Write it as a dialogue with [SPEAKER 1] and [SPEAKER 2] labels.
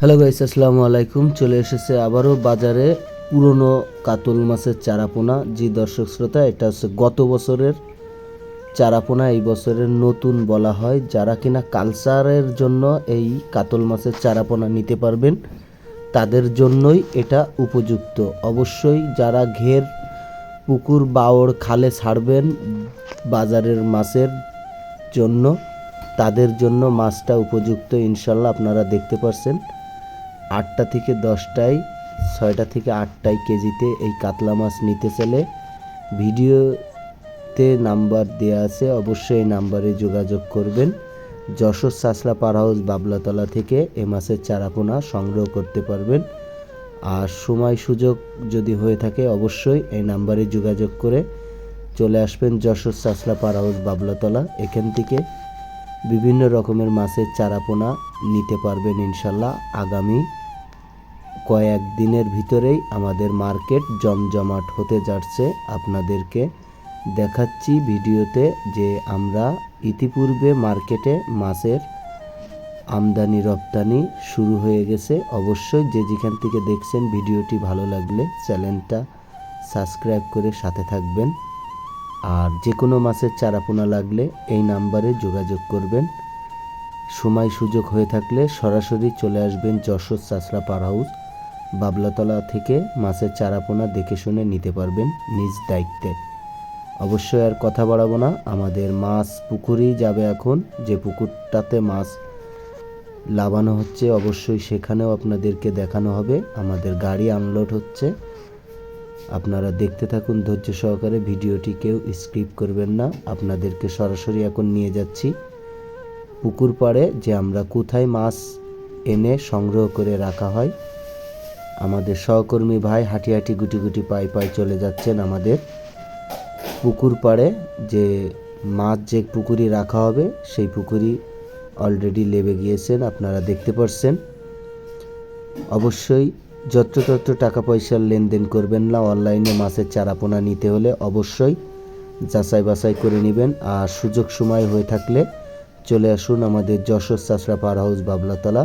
[SPEAKER 1] Hello guys আসসালামু আলাইকুম। চলে এসেছে আবারও বাজারে পুরনো কাতল মাছের চারাপোনা। জি দর্শক শ্রোতা, এটা হচ্ছে গত বছরের চারাপোনা। এই বছরের নতুন বলা হয়, যারা কিনা কালচারের জন্য এই কাতল মাছের চারাপোনা নিতে পারবেন, তাদের জন্যই এটা উপযুক্ত। অবশ্যই যারা ঘের, পুকুর বাওড় খালে ছাড়বেন বাজারের মাছের জন্য, তাদের জন্য মাছটা উপযুক্ত, ইনশাল্লাহ আপনারা দেখতে পারছেন। আটটা থেকে দশটায়, ছয়টা থেকে আটটায় কেজিতে এই কাতলা মাছ নিতে চলে। ভিডিওতে নাম্বার দেওয়া আছে, অবশ্যই এই নাম্বারে যোগাযোগ করবেন। যশোর সাসলা পার হাউস বাবলাতলা থেকে এ মাছের চারাপোনা সংগ্রহ করতে পারবেন। আর সময় সুযোগ যদি হয়ে থাকে, অবশ্যই এই নাম্বারে যোগাযোগ করে চলে আসবেন যশোর সাসলা পার হাউস বাবলাতলা। এখান থেকে বিভিন্ন রকমের মাছের চারাপোনা নিতে পারবেন ইনশাল্লাহ আগামী কয়েক দিনের ভিতরেই আমাদের মার্কেট জমজমাট হতে যাচ্ছে আপনাদেরকে দেখাচ্ছি ভিডিওতে যে আমরা ইতিপূর্বে মার্কেটে মাছের আমদানি রপ্তানি শুরু হয়ে গেছে। অবশ্যই যে যেখান থেকে দেখছেন ভিডিওটি ভালো লাগলে চ্যানেলটা সাবস্ক্রাইব করে সাথে থাকবেন। আর যে কোনো মাছের চারাপোনা লাগলে এই নাম্বারে যোগাযোগ করবেন। সময় সুযোগ হয়ে থাকলে সরাসরি চলে আসবেন যশোর চাষরা পার হাউস। বাবলাতলা থেকে মাছের চারাপোনা দেখে শুনে নিতে পারবেন নিজ দায়িত্বে। অবশ্যই আর কথা বাড়াবো না, আমাদের মাছ পুকুরেই যাবে এখন, যে পুকুরটাতে মাছ লাভানো হচ্ছে অবশ্যই সেখানেও আপনাদেরকে দেখানো হবে। আমাদের গাড়ি আনলোড হচ্ছে। আপনারা দেখতে থাকুন ধৈর্য সহকারে, ভিডিওটি কেউ স্কিপ করবেন না। আপনাদেরকে সরাসরি এখন নিয়ে যাচ্ছি। পুকুর পাড়ে যে আমরা কোথায় মাছ এনে সংগ্রহ করে রাখা হয় আমাদের সহকর্মী ভাই হাঁটি হাঁটি গুটি গুটি পাই পাই চলে যাচ্ছেন আমাদের পুকুর পাড়ে। যে মাছ যে পুকুরি রাখা হবে, সেই পুকুরি অলরেডি লেবে গিয়েছেন, আপনারা দেখতে পাচ্ছেন অবশ্যই যত্রতত্র টাকা পয়সার লেনদেন করবেন না, অনলাইনে মাছের চারাপোনা নিতে হলে অবশ্যই যাচাই বাছাই করে নেবেন। আর সুযোগ সময় হয়ে থাকলে চলে আসুন আমাদের যশোর চাষরা পার হাউস, বাবলাতলা।